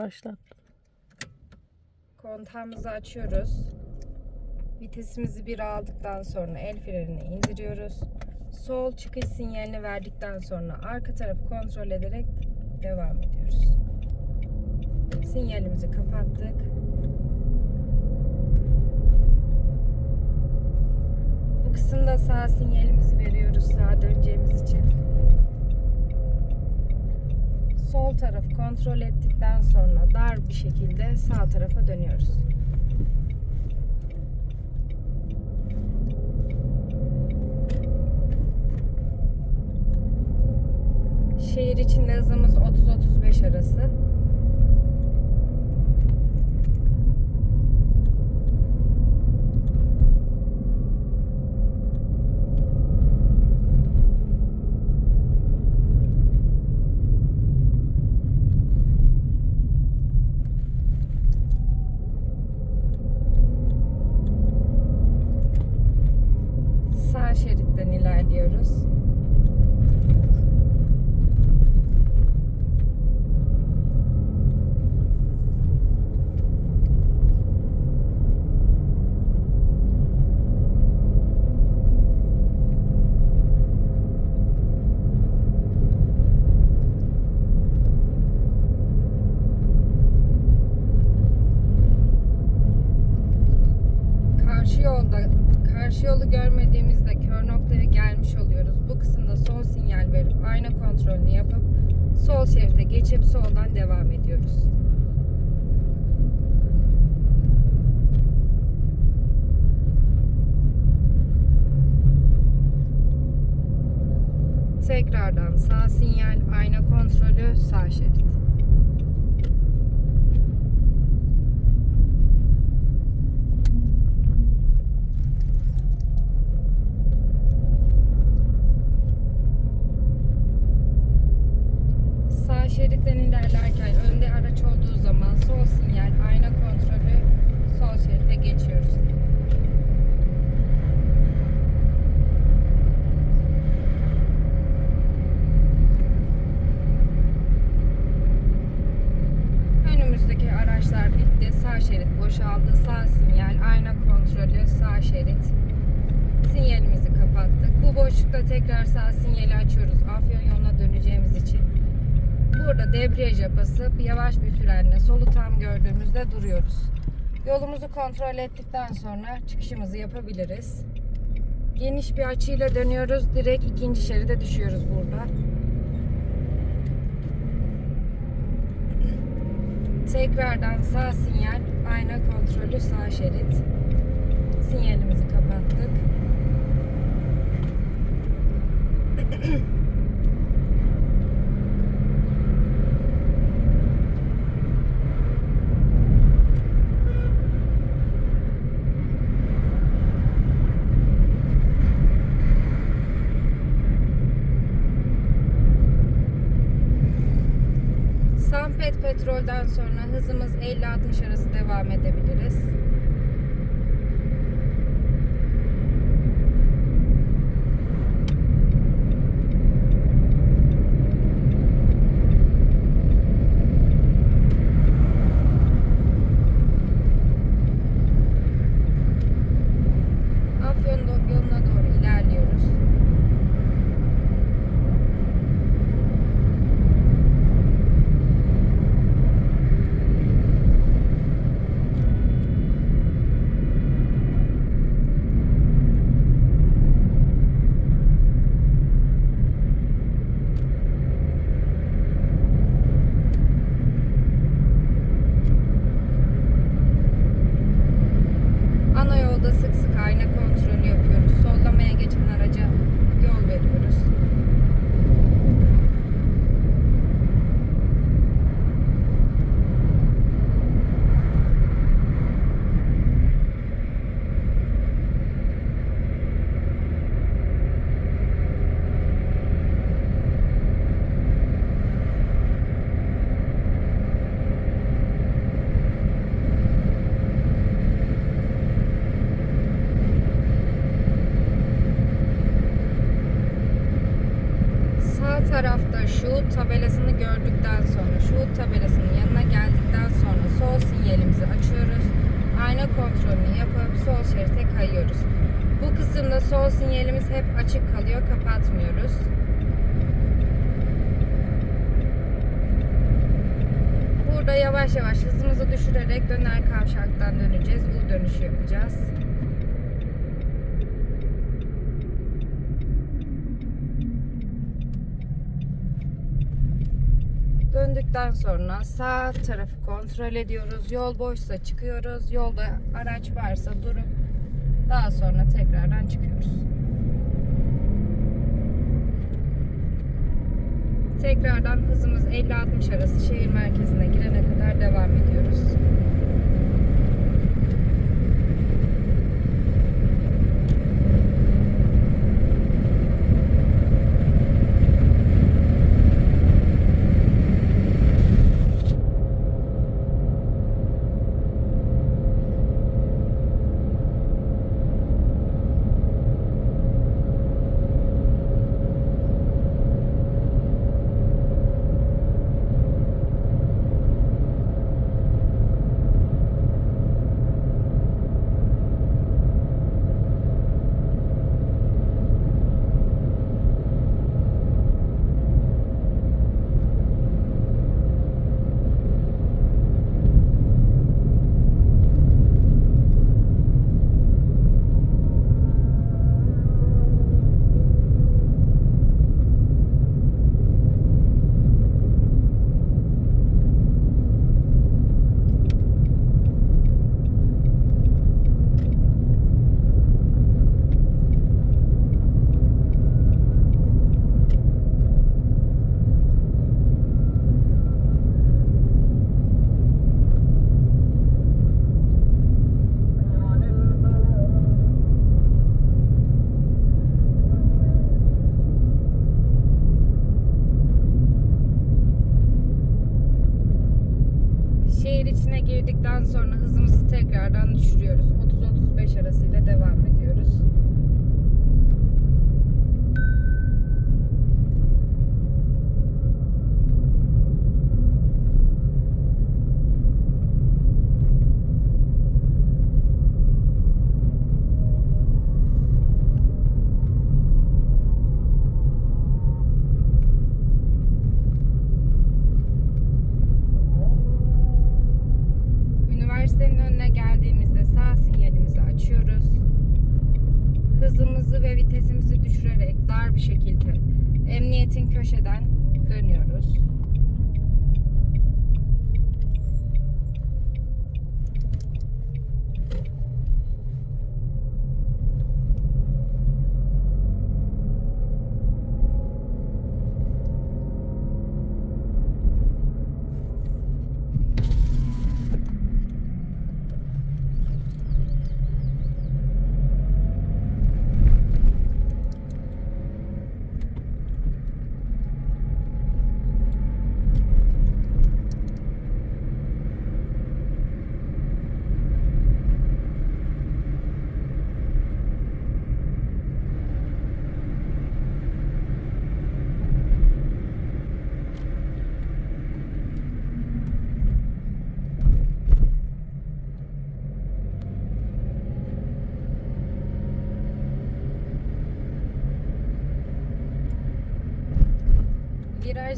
Başlat. Kontağımızı açıyoruz. Vitesimizi bir aldıktan sonra el frenini indiriyoruz. Sol çıkış sinyalini verdikten sonra arka tarafı kontrol ederek devam ediyoruz. Sinyalimizi kapattık. Bu kısımda sağ sinyalimizi veriyoruz sağa döneceğimiz için. Sol tarafı kontrol ettikten sonra dar bir şekilde sağ tarafa dönüyoruz. Şehir içinde hızımız 30-35 arası. Sağ şeritten ilerliyoruz. Karşı yolda karşı yolu kör noktaya gelmiş oluyoruz. Bu kısımda sol sinyal verip ayna kontrolünü yapıp sol şerite geçip soldan devam ediyoruz. Tekrardan sağ sinyal, ayna kontrolü, sağ şerit. Sağ şeritten ilerlerken önde araç olduğu zaman sol sinyal, ayna kontrolü, sol şerite geçiyoruz. Önümüzdeki araçlar bitti. Sağ şerit boşaldı. Sağ sinyal, ayna kontrolü, sağ şerit. Sinyalimizi kapattık. Bu boşlukta tekrar sağ sinyali açıyoruz. Afyon yoluna döneceğimiz için. Burada debriyaja basıp yavaş bir frenle solu tam gördüğümüzde duruyoruz. Yolumuzu kontrol ettikten sonra çıkışımızı yapabiliriz. Geniş bir açıyla dönüyoruz. Direkt ikinci şeride düşüyoruz burada. Tekrardan sağ sinyal, ayna kontrolü sağ şerit. Sinyalimizi kapattık. Sampet petrolden sonra hızımız 50-60 arası devam edebiliriz. tarafta şu tabelasını gördükten sonra, şu tabelasının yanına geldikten sonra sol sinyalimizi açıyoruz. Ayna kontrolünü yapıp sol şerite kayıyoruz. Bu kısımda sol sinyalimiz hep açık kalıyor, kapatmıyoruz. Burada yavaş yavaş hızımızı düşürerek döner kavşaktan döneceğiz. U dönüşü yapacağız. Döndükten sonra sağ tarafı kontrol ediyoruz. Yol boşsa çıkıyoruz. Yolda araç varsa durup daha sonra tekrardan çıkıyoruz. Tekrardan hızımız 50-60 arası şehir merkezine girene kadar devam ediyoruz.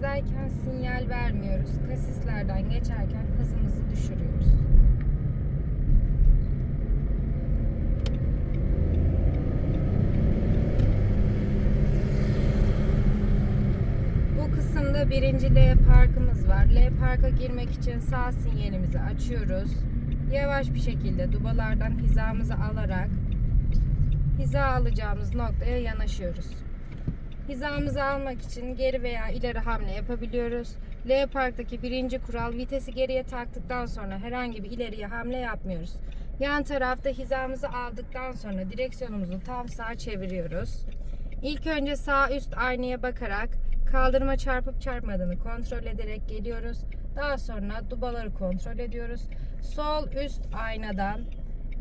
Virajdayken sinyal vermiyoruz. Kasislerden geçerken hızımızı düşürüyoruz. Bu kısımda birinci L parkımız var. L parka girmek için sağ sinyalimizi açıyoruz. Yavaş bir şekilde dubalardan hizamızı alarak hiza alacağımız noktaya yanaşıyoruz. Hizamızı almak için geri veya ileri hamle yapabiliyoruz. L parktaki birinci kural vitesi geriye taktıktan sonra herhangi bir ileriye hamle yapmıyoruz. Yan tarafta hizamızı aldıktan sonra direksiyonumuzu tam sağa çeviriyoruz. İlk önce sağ üst aynaya bakarak kaldırıma çarpıp çarpmadığını kontrol ederek geliyoruz. Daha sonra dubaları kontrol ediyoruz. Sol üst aynadan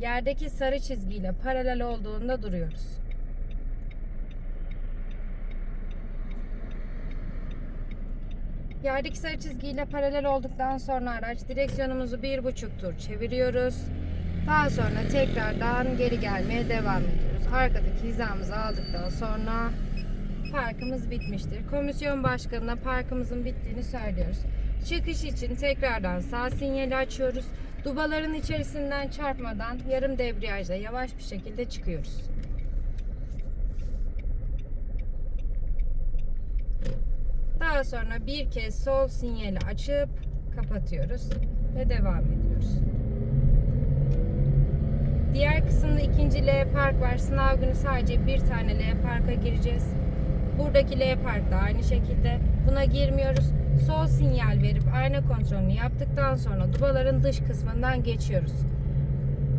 yerdeki sarı çizgiyle paralel olduğunda duruyoruz. Yerdeki sarı çizgiyle paralel olduktan sonra araç direksiyonumuzu bir buçuk tur çeviriyoruz. Daha sonra tekrardan geri gelmeye devam ediyoruz. Arkadaki hizamızı aldıktan sonra parkımız bitmiştir. Komisyon başkanına parkımızın bittiğini söylüyoruz. Çıkış için tekrardan sağ sinyali açıyoruz. Dubaların içerisinden çarpmadan yarım debriyajla yavaş bir şekilde çıkıyoruz. Daha sonra bir kez sol sinyali açıp kapatıyoruz ve devam ediyoruz. Diğer kısımda ikinci L park var. Sınav günü sadece bir tane L parka gireceğiz. Buradaki L park da aynı şekilde. Buna girmiyoruz. Sol sinyal verip ayna kontrolünü yaptıktan sonra dubaların dış kısmından geçiyoruz.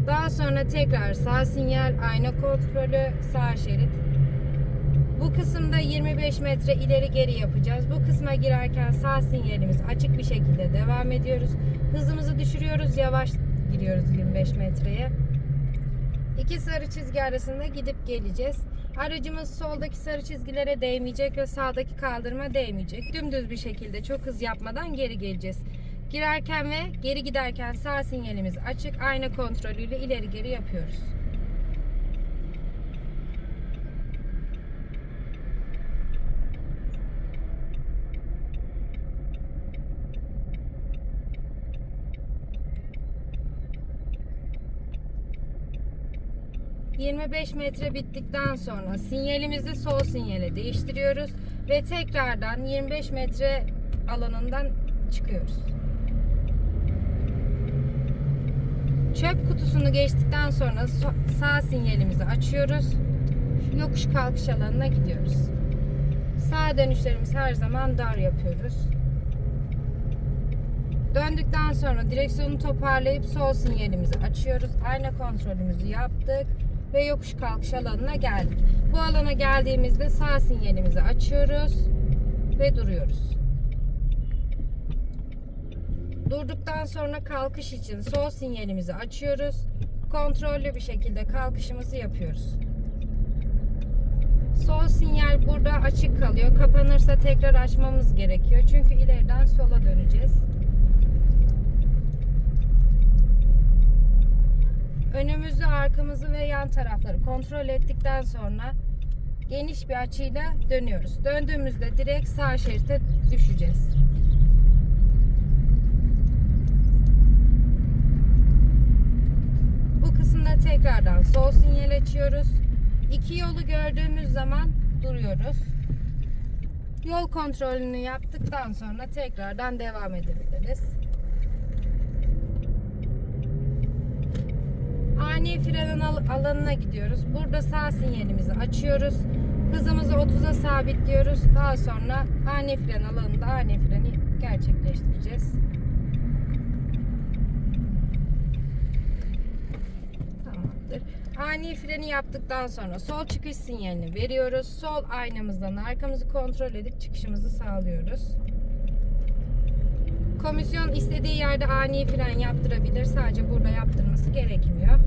Daha sonra tekrar sağ sinyal, ayna kontrolü, sağ şerit. Bu kısımda 25 metre ileri geri yapacağız. Bu kısma girerken sağ sinyalimiz açık bir şekilde devam ediyoruz. Hızımızı düşürüyoruz, yavaş giriyoruz 25 metreye. İki sarı çizgi arasında gidip geleceğiz. Aracımız soldaki sarı çizgilere değmeyecek ve sağdaki kaldırıma değmeyecek. Dümdüz bir şekilde çok hız yapmadan geri geleceğiz. Girerken ve geri giderken sağ sinyalimiz açık. Ayna kontrolüyle ileri geri yapıyoruz. ...25 metre bittikten sonra sinyalimizi sol sinyale değiştiriyoruz... ...ve tekrardan 25 metre alanından çıkıyoruz. Çöp kutusunu geçtikten sonra so- sağ sinyalimizi açıyoruz. Yokuş kalkış alanına gidiyoruz. Sağ dönüşlerimiz her zaman dar yapıyoruz. Döndükten sonra direksiyonu toparlayıp sol sinyalimizi açıyoruz. Ayna kontrolümüzü yaptık ve yokuş kalkış alanına geldik. Bu alana geldiğimizde sağ sinyalimizi açıyoruz ve duruyoruz. Durduktan sonra kalkış için sol sinyalimizi açıyoruz. Kontrollü bir şekilde kalkışımızı yapıyoruz. Sol sinyal burada açık kalıyor. Kapanırsa tekrar açmamız gerekiyor. Çünkü ileriden sola döneceğiz. Arkamızı ve yan tarafları kontrol ettikten sonra geniş bir açıyla dönüyoruz. Döndüğümüzde direkt sağ şerite düşeceğiz. Bu kısımda tekrardan sol sinyal açıyoruz. İki yolu gördüğümüz zaman duruyoruz. Yol kontrolünü yaptıktan sonra tekrardan devam edebiliriz. Ani fren al- alanına gidiyoruz. Burada sağ sinyalimizi açıyoruz. Hızımızı 30'a sabitliyoruz. Daha sonra ani fren alanında ani freni gerçekleştireceğiz. Tamamdır. Ani freni yaptıktan sonra sol çıkış sinyalini veriyoruz. Sol aynamızdan arkamızı kontrol edip çıkışımızı sağlıyoruz. Komisyon istediği yerde ani fren yaptırabilir. Sadece burada yaptırması gerekmiyor.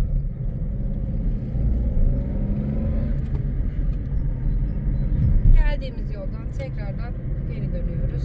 Geldiğimiz yoldan tekrardan geri dönüyoruz.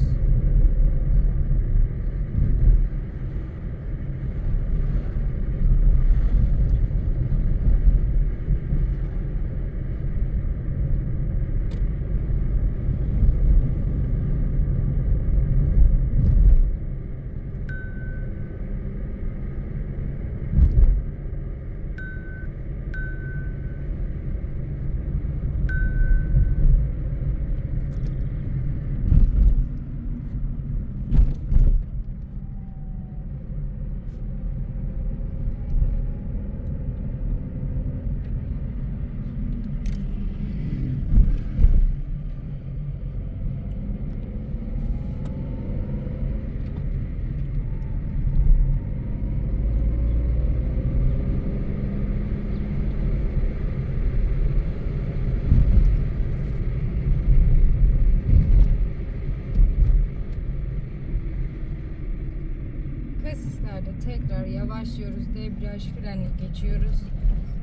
Kasislerde tekrar yavaşlıyoruz. Debriyaj freni geçiyoruz.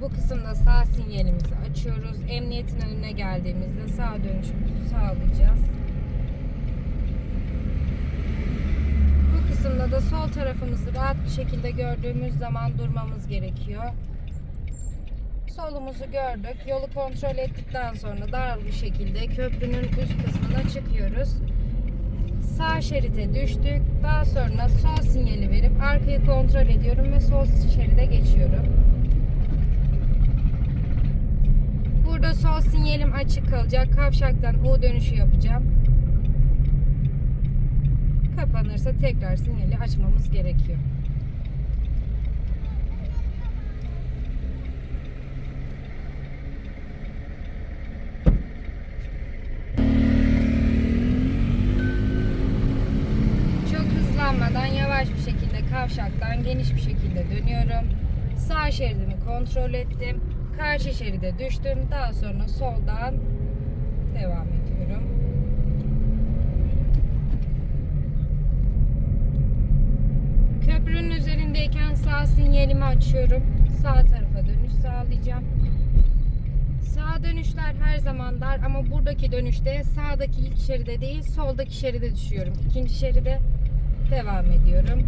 Bu kısımda sağ sinyalimizi açıyoruz. Emniyetin önüne geldiğimizde sağ dönüşümüzü sağlayacağız. Bu kısımda da sol tarafımızı rahat bir şekilde gördüğümüz zaman durmamız gerekiyor. Solumuzu gördük. Yolu kontrol ettikten sonra dar bir şekilde köprünün üst kısmına çıkıyoruz. Sağ şerite düştük. Daha sonra sol sinyali verip arkayı kontrol ediyorum ve sol şeride geçiyorum. Burada sol sinyalim açık kalacak. Kavşaktan U dönüşü yapacağım. Kapanırsa tekrar sinyali açmamız gerekiyor. Çok hızlanmadan yavaş bir şekilde kavşaktan geniş bir şekilde dönüyorum. Sağ şeridimi kontrol ettim. Karşı şeride düştüm. Daha sonra soldan devam ediyorum. Köprünün üzerindeyken sağ sinyalimi açıyorum. Sağ tarafa dönüş sağlayacağım. Sağ dönüşler her zaman dar ama buradaki dönüşte sağdaki ilk şeride değil soldaki şeride düşüyorum. İkinci şeride devam ediyorum.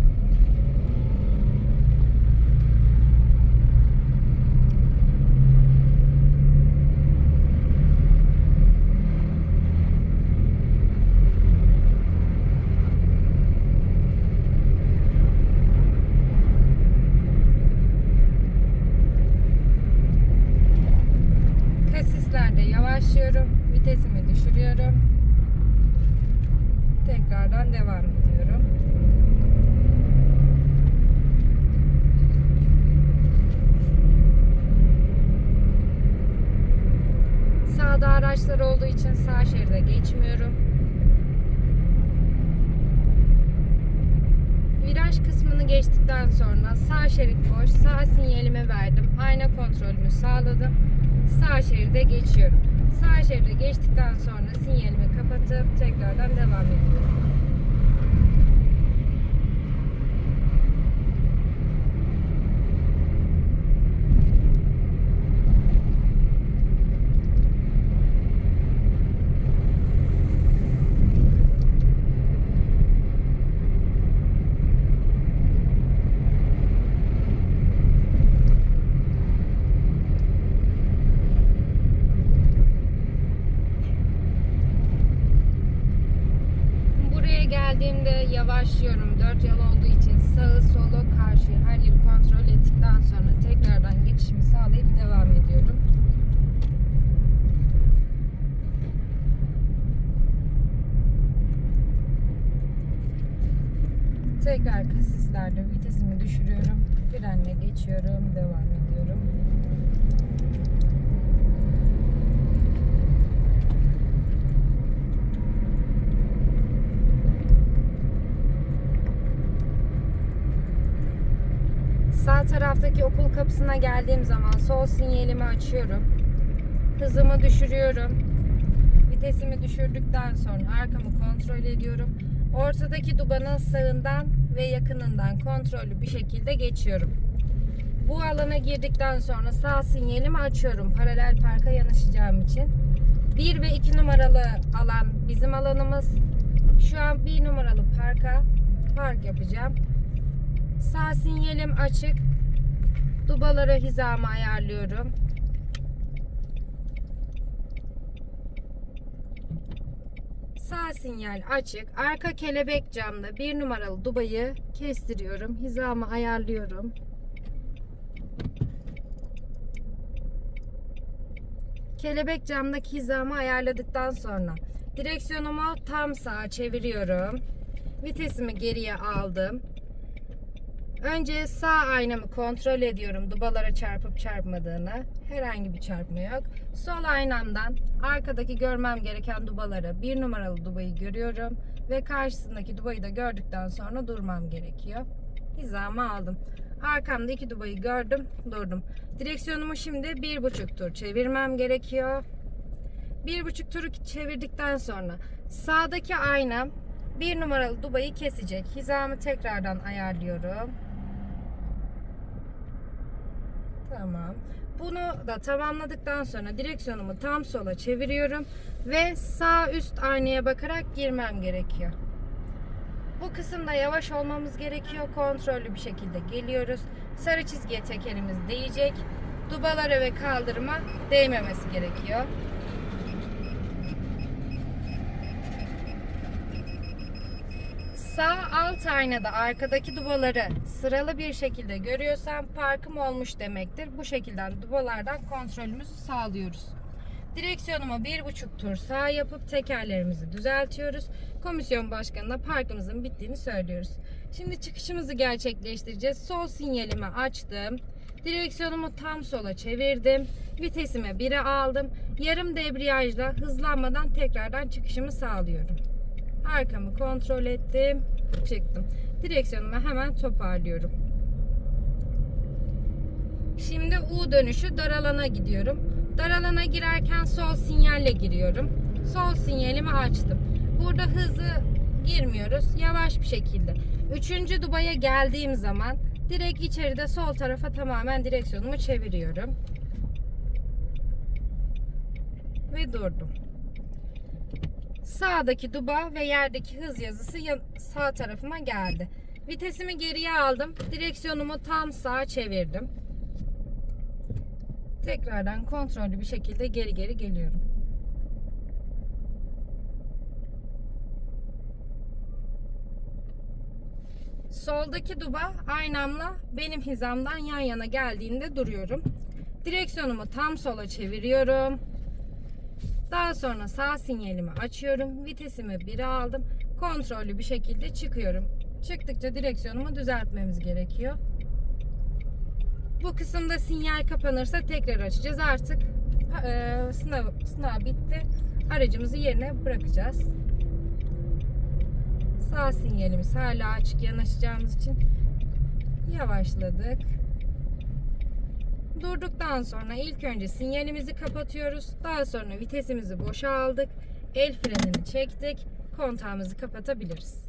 Kasislerde yavaşlıyorum. Vitesimi düşürüyorum. Tekrardan devam ediyorum. Sağda araçlar olduğu için sağ şeride geçmiyorum. Viraj kısmını geçtikten sonra sağ şerit boş, sağ sinyalimi verdim. Ayna kontrolümü sağladım. Sağ şeride geçiyorum. Sağ şeride geçtikten sonra sinyalimi kapatıp tekrardan devam ediyorum. Geldiğimde yavaşlıyorum. Dört yol olduğu için sağı solu karşı her yeri kontrol ettikten sonra tekrardan geçişimi sağlayıp devam ediyorum. Tekrar kasislerde vitesimi düşürüyorum. Frenle geçiyorum. Devam ediyorum. Sağ taraftaki okul kapısına geldiğim zaman sol sinyalimi açıyorum. Hızımı düşürüyorum. Vitesimi düşürdükten sonra arkamı kontrol ediyorum. Ortadaki dubanın sağından ve yakınından kontrollü bir şekilde geçiyorum. Bu alana girdikten sonra sağ sinyalimi açıyorum paralel parka yanaşacağım için. 1 ve 2 numaralı alan bizim alanımız. Şu an 1 numaralı parka park yapacağım. Sağ sinyalim açık. Dubalara hizamı ayarlıyorum. Sağ sinyal açık. Arka kelebek camda bir numaralı dubayı kestiriyorum. Hizamı ayarlıyorum. Kelebek camdaki hizamı ayarladıktan sonra direksiyonumu tam sağa çeviriyorum. Vitesimi geriye aldım. Önce sağ aynamı kontrol ediyorum dubalara çarpıp çarpmadığını. Herhangi bir çarpma yok. Sol aynamdan arkadaki görmem gereken dubalara bir numaralı dubayı görüyorum. Ve karşısındaki dubayı da gördükten sonra durmam gerekiyor. Hizamı aldım. Arkamda iki dubayı gördüm, durdum. Direksiyonumu şimdi bir buçuk tur çevirmem gerekiyor. Bir buçuk turu çevirdikten sonra sağdaki aynam bir numaralı dubayı kesecek. Hizamı tekrardan ayarlıyorum. Tamam. Bunu da tamamladıktan sonra direksiyonumu tam sola çeviriyorum ve sağ üst aynaya bakarak girmem gerekiyor. Bu kısımda yavaş olmamız gerekiyor. Kontrollü bir şekilde geliyoruz. Sarı çizgiye tekerimiz değecek. dubalara ve kaldırıma değmemesi gerekiyor. Sağ alt aynada arkadaki dubaları sıralı bir şekilde görüyorsam parkım olmuş demektir. Bu şekilde dubalardan kontrolümüzü sağlıyoruz. Direksiyonuma bir buçuk tur sağ yapıp tekerlerimizi düzeltiyoruz. Komisyon başkanına parkımızın bittiğini söylüyoruz. Şimdi çıkışımızı gerçekleştireceğiz. Sol sinyalimi açtım. Direksiyonumu tam sola çevirdim. Vitesime 1'e aldım. Yarım debriyajla hızlanmadan tekrardan çıkışımı sağlıyorum. Arkamı kontrol ettim. Çıktım. Direksiyonumu hemen toparlıyorum. Şimdi U dönüşü dar alana gidiyorum. Dar alana girerken sol sinyalle giriyorum. Sol sinyalimi açtım. Burada hızı girmiyoruz. Yavaş bir şekilde. Üçüncü dubaya geldiğim zaman direkt içeride sol tarafa tamamen direksiyonumu çeviriyorum. Ve durdum. Sağdaki duba ve yerdeki hız yazısı ya- sağ tarafıma geldi. Vitesimi geriye aldım. Direksiyonumu tam sağa çevirdim. Tekrardan kontrollü bir şekilde geri geri geliyorum. Soldaki duba aynamla benim hizamdan yan yana geldiğinde duruyorum. Direksiyonumu tam sola çeviriyorum. Daha sonra sağ sinyalimi açıyorum. Vitesimi 1'e aldım. Kontrollü bir şekilde çıkıyorum. Çıktıkça direksiyonumu düzeltmemiz gerekiyor. Bu kısımda sinyal kapanırsa tekrar açacağız. Artık e, sınav, sınav bitti. Aracımızı yerine bırakacağız. Sağ sinyalimiz hala açık yanaşacağımız için yavaşladık. Durduktan sonra ilk önce sinyalimizi kapatıyoruz. Daha sonra vitesimizi boşa aldık. El frenini çektik. Kontağımızı kapatabiliriz.